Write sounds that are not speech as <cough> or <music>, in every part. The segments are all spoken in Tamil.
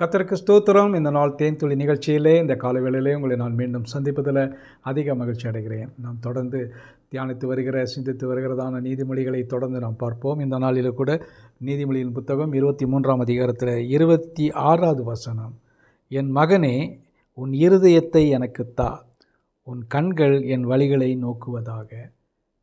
கத்திற்கு ஸ்தோத்திரம். இந்த நாள் தேன்துளி நிகழ்ச்சியிலே இந்த காலவேளையிலே உங்களை நான் மீண்டும் சந்திப்பதில் அதிக மகிழ்ச்சி அடைகிறேன். நாம் தொடர்ந்து தியானித்து வருகிற சிந்தித்து வருகிறதான நீதிமொழிகளை தொடர்ந்து நாம் பார்ப்போம். இந்த நாளில் கூட நீதிமொழியின் புத்தகம் இருபத்தி மூன்றாம் அதிகாரத்தில் இருபத்தி ஆறாவது வசனம். என் மகனே உன் இருதயத்தை எனக்கு தா. உன் கண்கள் என் வழிகளை நோக்குவதாக.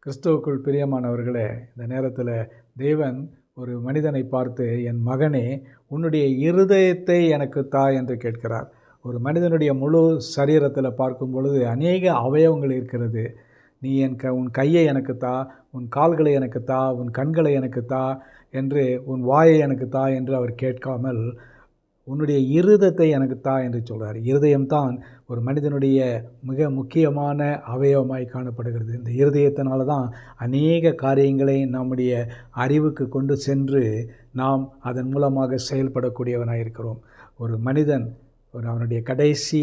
கிறிஸ்துவுக்குள் பிரியமானவர்களே இந்த நேரத்தில் தேவன் ஒரு மனிதனை பார்த்து என் மகனே உன்னுடைய இருதயத்தை எனக்கு தா என்று கேட்கிறார். ஒரு மனிதனுடைய முழு சரீரத்தில் பார்க்கும் பொழுது அநேக அவயவங்கள் இருக்கிறது. நீ என் க உன் கையை எனக்கு தா உன் கால்களை எனக்கு தா உன் கண்களை எனக்கு தா என்று உன் வாயை எனக்கு தா என்று அவர் கேட்காமல் உன்னுடைய இருதத்தை எனக்கு தா என்று சொல்கிறார் இருதயம்தான் ஒரு மனிதனுடைய மிக முக்கியமான அவயவமாய் காணப்படுகிறது. இந்த இருதயத்தினால தான் அநேக காரியங்களை நம்முடைய அறிவுக்கு கொண்டு சென்று நாம் அதன் மூலமாக செயல்படக்கூடியவனாக இருக்கிறோம். ஒரு மனிதன் ஒரு அவனுடைய கடைசி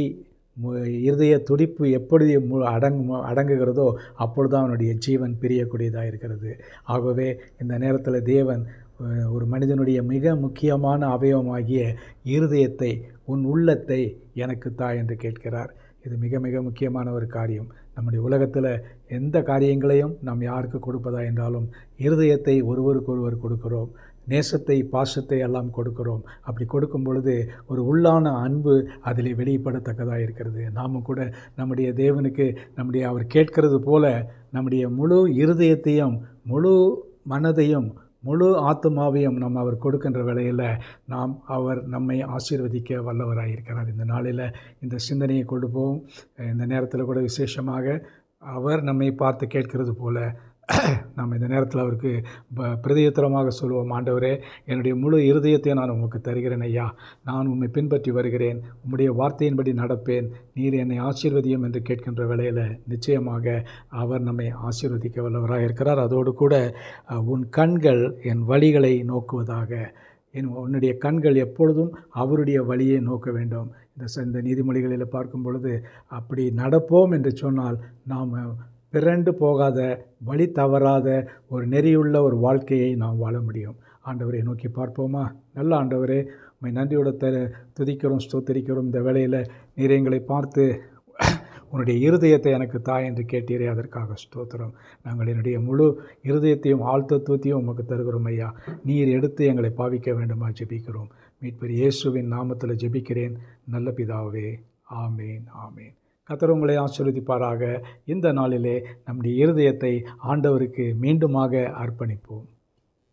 இருதய துடிப்பு எப்படி மு அடங்கு அடங்குகிறதோ அப்பொழுது அவனுடைய ஜீவன் பிரியக்கூடியதாக இருக்கிறது. ஆகவே இந்த நேரத்தில் தேவன் ஒரு மனிதனுடைய மிக முக்கியமான அவயவமாகிய இருதயத்தை உன் உள்ளத்தை எனக்கு தா என்று கேட்கிறார். இது மிக மிக முக்கியமான ஒரு காரியம். நம்முடைய உலகத்தில் எந்த காரியங்களையும் நாம் யாருக்கு கொடுப்பதா என்றாலும் இருதயத்தை ஒருவருக்கொருவர் கொடுக்கிறோம். நேசத்தை பாசத்தை எல்லாம் கொடுக்கிறோம். அப்படி கொடுக்கும் பொழுது ஒரு உள்ளான அன்பு அதில் வெளிப்படத்தக்கதாக இருக்கிறது. நாமும் கூட நம்முடைய தேவனுக்கு நம்முடைய அவர் கேட்கிறது போல நம்முடைய முழு இருதயத்தையும் முழு மனதையும் முழு ஆத்மாவையும் நம்ம அவர் கொடுக்கின்ற வேளையில் நாம் அவர் நம்மை ஆசீர்வதிக்க வல்லவராக இருக்கிறார். இந்த நாளில் இந்த சிந்தனையை கொண்டு போவோம். இந்த நேரத்தில் கூட விசேஷமாக அவர் நம்மை பார்த்து கேட்கிறது போல <clears throat> நாம் இந்த நேரத்தில் அவருக்கு ப பிரதியுத்தரமாக சொல்லுவோம். ஆண்டவரே என்னுடைய முழு இருதயத்தை நான் உமக்கு தருகிறேன் ஐயா. நான் உண்மை பின்பற்றி வருகிறேன். உம்முடைய வார்த்தையின்படி நடப்பேன். நீர் என்னை ஆசீர்வதியும் என்று கேட்கின்ற வேளையில் நிச்சயமாக அவர் நம்மை ஆசீர்வதிக்க வல்லவராக இருக்கிறார். அதோடு கூட உன் கண்கள் என் வழிகளை நோக்குவதாக என் உன்னுடைய கண்கள் எப்பொழுதும் அவருடைய வழியை நோக்க வேண்டும். இந்த இந்த நீதிமொழிகளில் பார்க்கும் பொழுது அப்படி நடப்போம் என்று சொன்னால் நாம் பிறண்டு போகாத வழி தவறாத ஒரு நெறியுள்ள ஒரு வாழ்க்கையை நாம் வாழ முடியும். ஆண்டவரை நோக்கி பார்ப்போமா? நல்ல ஆண்டவரே உண்மை நன்றியோட த துதிக்கிறோம் ஸ்தோத்தரிக்கிறோம். இந்த வேளையில் நீர் எங்களை பார்த்து உன்னுடைய இருதயத்தை எனக்கு தாய் என்று கேட்டீரே அதற்காக ஸ்தோத்திரம். நாங்கள் என்னுடைய முழு இருதயத்தையும் ஆழ்த்தத்துவத்தையும் உமக்கு தருகிறோம் ஐயா. நீர் எடுத்து எங்களை பாவிக்க வேண்டுமா ஜெபிக்கிறோம். மீட்பர் இயேசுவின் நாமத்தில் ஜெபிக்கிறேன். நல்ல பிதாவே ஆமேன் ஆமேன். கத்தர் உங்களை ஆசீர்வதிப்பாராக. இந்த நாளிலே நம்முடைய இருதயத்தை ஆண்டவருக்கு மீண்டுமாக அர்ப்பணிப்போம்.